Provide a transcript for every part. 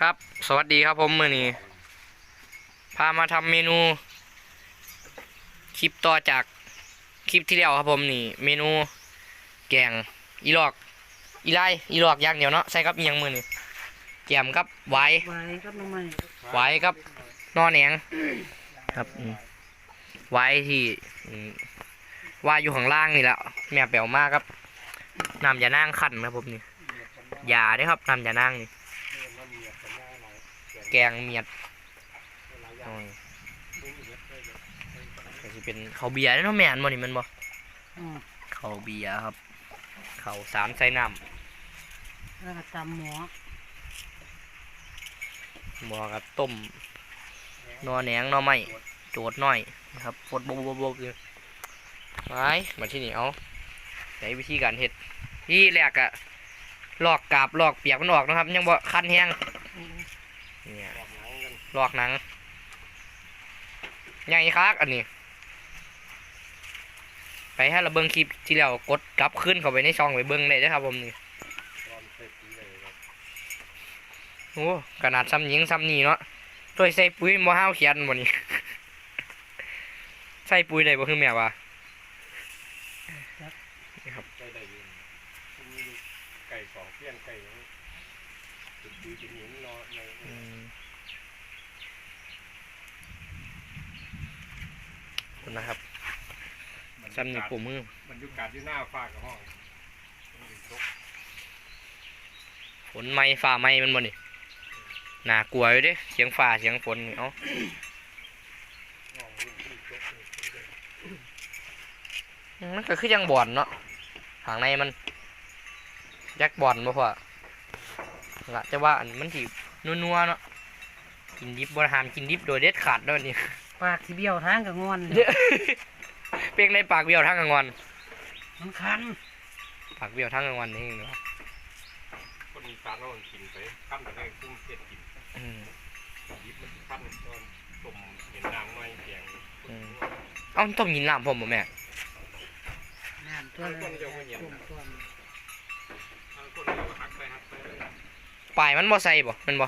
ครับ สวัสดีครับผมมือนี้พามาทำเมนู คลิปต่อจากคลิปที่แล้วครับผมนี่ เมนู แกงอีหลอก อีไลอีหลอกอย่างเดียวเนาะใส่กับอีหยังมือนี่แกมกับไว้ไว้ก็น้องใหม่ไว้กับนอแหนงครับอืมไว้ที่อืมว่าอยู่ข้างล่างนี่แหละแม่แปลวมากครับน้ำยานั่งขันครับผมนี่ยาเด้วยครับน้ำยานั่งนี่ แกงเมียดโอ้ยก็สิเป็นเขาวเบียร์เด้อเนาะแม่นบ่นี่แมันบ่อืมเขาวเบียร์ครับ เขาวสารใส่น้แล้วก็ตำหมอำบ่ครับต้มนอแหนงหนอไม้โจดน้อยนะครับฟดบบบบบบเลยไปมาที่นี่เอาใช้วิธีการเฮ็ดที่แรกอะลอกกาบลอกเปียกมันออกนะครับ ยังบ่คันแห้งเนี่ย ลอกหนัง ใหญ่คักอันนี้ ไปให้เราเบิ้งคลิปที่แล้วกดกลับขึ้นเข้าไปในช่องไปเบิ้งได้เด้อครับผมนี่โอ้ขนาดซ้ำยิงซ้ำนี่เนาะตัวใส่ปุ๋ยบ่ห้าวเขียนบ่นี่ใส่ปุ๋ยได้บ่คือแม่ว่า ไก่ได้อยินมีไก่สองเพี้ยนไก่ยังจุดดีจุดหินรอใน อืมขอบคุณ นะครับซ้ำนี่ผมมือ บรรยากาศที่หน้าฟ้ากับห้องฝนไม้ฟ้าไม้มันบ่นี่น่ากลัวอยู่เด้เสียงฟ้าเสียงฝนนี่เอ้าห้องพื้นที่จกอืมมันก็คือยังบ่อนเนาะข้างในมันยักบ่อนบ่พอละจะว่าอันมันสินัวๆเนาะกินดิบบ่ห้ามกินดิบโดยเด็ดขาดเด้วยนี่ ปากที่เบี้ยวทางกับงอนเปียงในปากเบี้ยวทั้งกลางวันมันคันปากเบี้ยวทั้งกลางวันนี่เองเนาะคนอีสานเรากินไปขั้นไปให้กุ้งเผ็ดกินอืมยิบมันขั้นตอนต้มเห็นนางน้อยแกงเอ้าต้มยินน้ำผมบ่แม่น้ำตัวตุ่มตัวทางคนเราหักไปหักไปปลายมันบ่ใส่บ่แมันบ่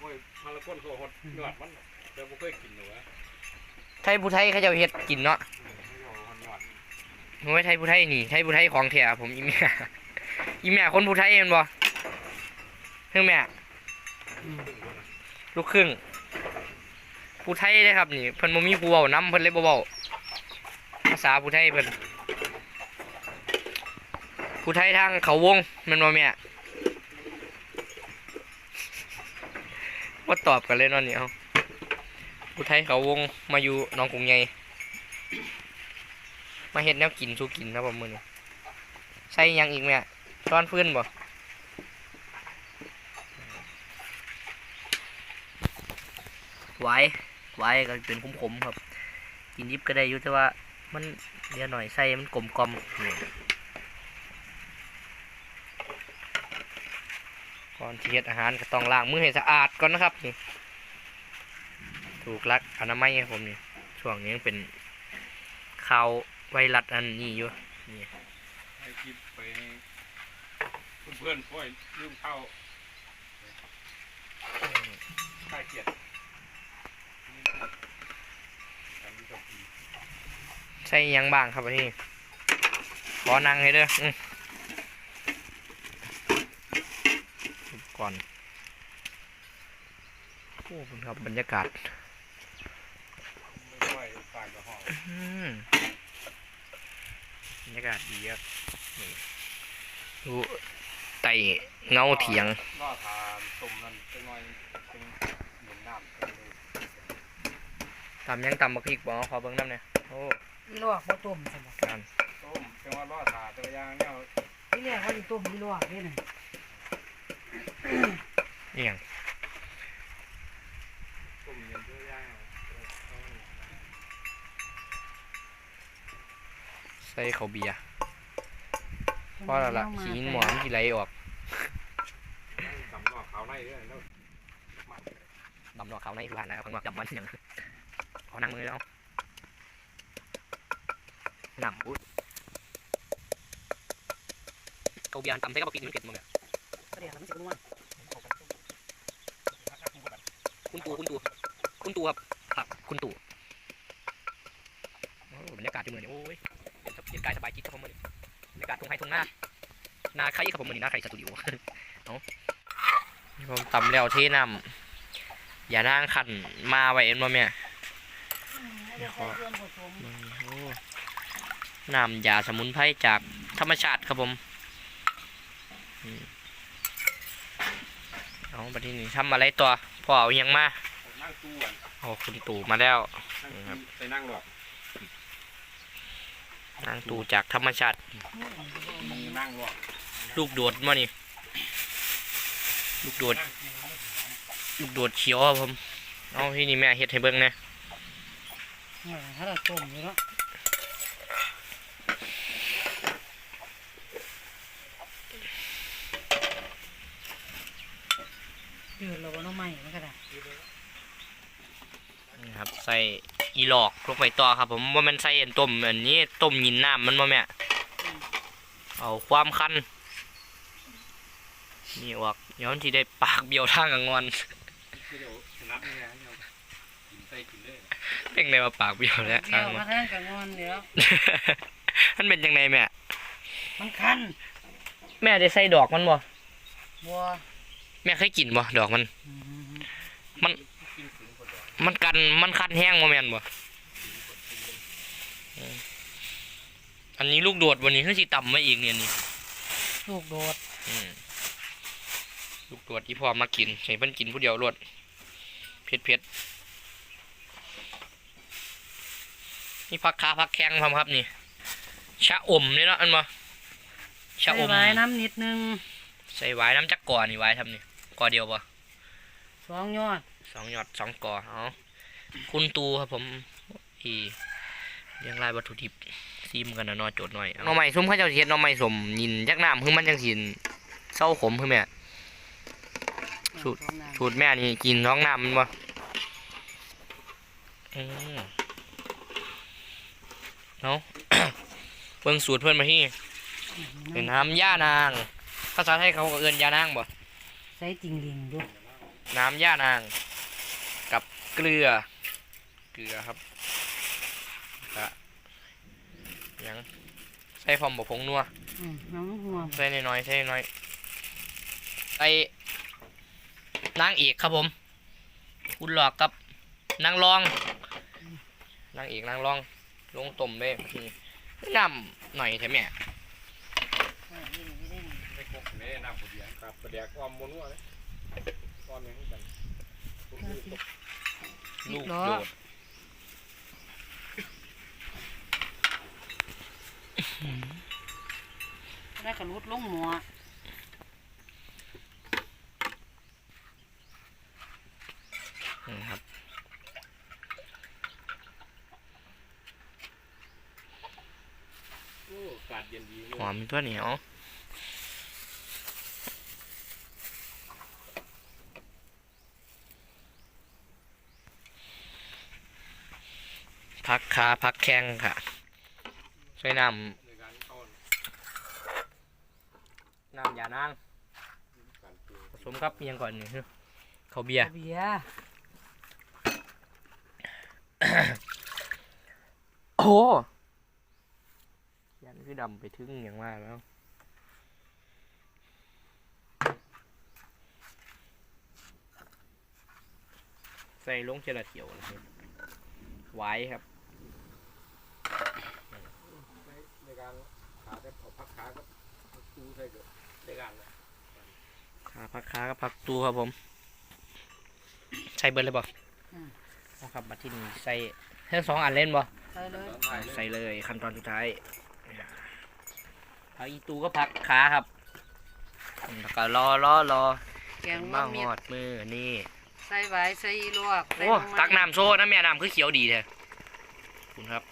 โอ้ยทางละคนเขาหดยอดมันเดี๋ยวบ่เคยกินหนูวะ ไทยผู้ไทยเขาจะเฮ็ดกินเนาะเขาหดยอดโอ้ยไทยผู้ไทยนี่ไทยผู้ไทยของแท้ผมอีแม่อีแม่คนผู้ไทยแม่นบ่คือแม่ลูกครึ่งผู้ไทยเลยครับนี่เพิ่นบ่มีผู้เว้านํเพิ่นเลยบ่เว้าภาษาผู้ไทยเพิ่นผู้ไทยทางเขาวงม่นบ่แม่บ่าตอบกันเลยนาะนี่เอา ผู้ไทยเขาวงมาอยู่หนองกรุงใหญ่มาเฮ็ดแนวกินสู้กินครับผมมือนี้ใส่ยังอีกแม่ช้อนฟืนบ่ไหวไหวก็เป็นขมๆครับ กินดิบก็ได้อยู่แต่ว่ามันเดี๋ยวหน่อยใส่มันกลมกลมก่อนที่เฮ็ดอาหารก็ต้องล้างมือให้สะอาดก่อนนะครับนี่ ถูกลักอนามัยครับผมนี่ช่วงนี้ยังเป็นข่าวไวรัสอันนี้อยู่นี่ให้คลิปไปเพื่อนๆค่อยลืมเข้าใกล้เกียรติการที่จะกินใส่หยังบ้างครับอันนี้ขอนั่งให้เด้ออืมก่อนโอ้คุณครับบรรยากาศ ไม่ค่อยต่างกั บห้องอืมบรรยากาศดีครับนี่ดูไต่เงาเถียงล่อทานต้มนั่นเป็นน้อยเป็นเหมือนน้ำเป็นเลยตำยังตำบักพริกบอกขอเบิ้งน้ำเนี่ยโอ้อีลวกบ่ต้มใช่บ่การต้มเป็นว่าล่อทานตัวอย่างเนี่ยที่แรกว่าสิต้มอีลวกนี่น่ะเอียง ต้มเย็นตัวอย่าง ใส่ข้าวเบียร์เพราะอะไรล่ะขี้หมอนขี้ไหลออกสำล่อเขาในเรื่องแล้วดำดอกเขาในบ้านแล้วข้างนอกจับมันอย่างขอนั่งมือแล้วน้ำอุ้ยข้าวเบียร์ตำใส่กับบักพริกนี่มันเผ็ดมั้งเนี่ยก็เดี๋ยวมันสินัวคุณตู่คุณตู่คุณตู่ครับครับคุณตู่โอ้บรรยากาศที่เมืองนี่โอ้ย เป็นสบายกายสบายจิตครับผมเลยบรรยากาศทุ่งไร่ทุ่งนานาไข่ครับผมวันนี้นาไข่สตูดิโอเอานี่ผมตำแล้วเทน้ำอย่านั่งขันมาไว้เอ็นบ่แม่ไม่ได้ใส่ส่วนผสมโอ้น้ำยาสมุนไพรจากธรรมชาติครับผมอืมเอาบัดนี้นี่ทำอะไรตัวพ่อเอาหยังมานั่งตู้อะเอาคุณตู่มาแล้วนั่งไปนั่งหรอก นางตู่จากธรรมชาติมึงนั่งหรอกลูกโดดมานี่ ลูกโดด ลูกโดดเขียวครับผม เอาที่นี่แม่เฮ็ดให้เบิ่งแหนะถ้าเราต้มอยู่เนาะเดือดเราก็น้องใหม่มันก็ได้นี่ครับใส่ อีหลอกลงไปต่อครับผมว่ามันใส่อันต้มอันนี้ต้มยินน้ำมันบ่แม่เอาความคันนี่ออกย้อนที่ได้ปากเบี้ยวทางกังอนเดี๋ยวนับนี่นะเนี่ยกินใส่กินเลยเป็นไงว่าปากเบี้ยวแล้วเดี๋ยวมาทางกับงอนเดี๋ยวมันเป็นยังไงแม่มันคันแม่ได้ใส่ดอกมันบ่บัวแม่เคยกินบ่ดอกมันอืมกินถึงคนเดียว มันกันมันคันแห้งบ่แม่นบ่อืมอันนี้ลูกโดดวันนี้คือสิต่ำมาอีกเนี่ยนี่ลูกโดดอืมลูกโดดที่พ่อมากินให้เพิ่นกินผู้เดียวรวดเผ็ดเผ็ดนี่ผักขาผักแข้งพร้อมครับนี่ชะอมนี่เนาะอันบ่ชะอมใส่ไว้น้ำนิดนึง ใส่ไว้น้ำจักก่อนี่ไว้ทำนี่ก่อเดียวบ่สองยอด สองหยอดสองก่อเอาคุณตูครับผมอีเรียงรายวัตถุดิบซีมกันนะเนอโจทย์หน่อยหน่อไม้ส้มข้าวเจ้าสิเฮ็ดหน่อไม้สมยินจักน้ำคือมันจังสินเศร้าขมคือแม่สูตรสองน้ำสูตรแม่นี่กินท้องน้ำมันบ่อืมเอาเบิ่งสูตรเพื่อนมาที่เป็นน้ำย่านาง ภาษาไทยเขาก็เอิ้นย่านางบ่ใส่จริงลิงด้วยน้ำย่านางกับ เกลือ เกลือครับกะยังใส่พร้อมบกผงนัวอืมน้องหัวใส่น้อยๆใส่น้อยๆใส่นางเอกครับผม คุณหลอกกับนางรองนางเอกนางรอง ลงต้มเลยทีนี้น้ำหน่อยใช่ไหมไม่ครบไม่ได้น้ำผู้เดียวครับประเดี๋ยวความมัวเลยความยังกัน ลูกโดดแล้วก็รุดลงหมัวนี่ครับโอ้อากาศเย็นดีหอมตัวเหนียว พักขาพักแข้งค่ะใช้น้ในการเข้าำน้ำยานางการปรุงผสมกับเมียงก่อนนี่คือเขาวเบียร์เบียร์โอ้ยันคือดำไปถึงอย่างว่าแล้วใส่ลงเจลาเทียวนะครับไว้ครับ ใน การขาได้เอาพักขาก็ตู้ใส่ก็ได้การเลยขาพักขากับพักตูครับผม ใส่เบิร์เลยบ่นะครับมาที่นี่ใส่ทั้งสองอันเล่นบ่ใส่เลยใส่เลยขั้นตอนสุดท้ายพักอีตูก็พักขาครับแล้วก็รอรอรอแกงมามาหเมียอดมือนี่ ใส่ไว้ใส่ลวกใส่โอ้ ลงมาตักน้ำโซ่นะแม่น้ำคือเขียวดีแท้คุณครับ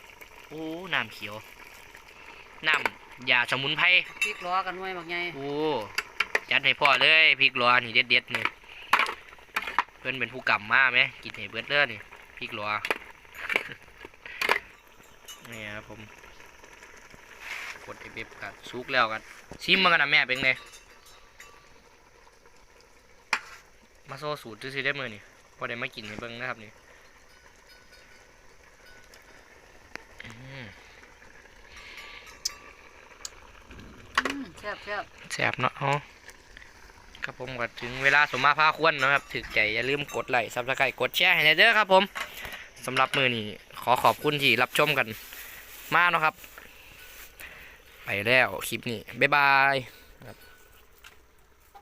โอ้ น้ำเขียว น้ำยาสมุนไพรพริกล้อกันไว้บักไงโอ้จัดให้พ่อเลยพริกหลอนี่เด็ดเด็ดๆนี่เพื่อนเป็นผู้กำมาไหมกินให้เบิดเด้อนี่พริกหลอนี่ครับผมกดเอฟเอฟกันซุกแล้วกันชิมมากันนะแม่เป็นไงมาโซ่สูตรซื้อๆได้มือนี่พอได้มากินให้เบิ่งนะครับนี่อืม อืมแซ่บแซ่บแซ่บเนาะอ๋อครับผมก็ถึงเวลาสมมาพาควรนะครับ ถึกใจอย่าลืมกดไลค์ซับสไครต์กดแชร์ให้หน่อยเด้อครับผมสำหรับมือนี้ขอขอบคุณที่รับชมกันมากนาะครับ ไปแล้วคลิปนี้ บ๊ายบาย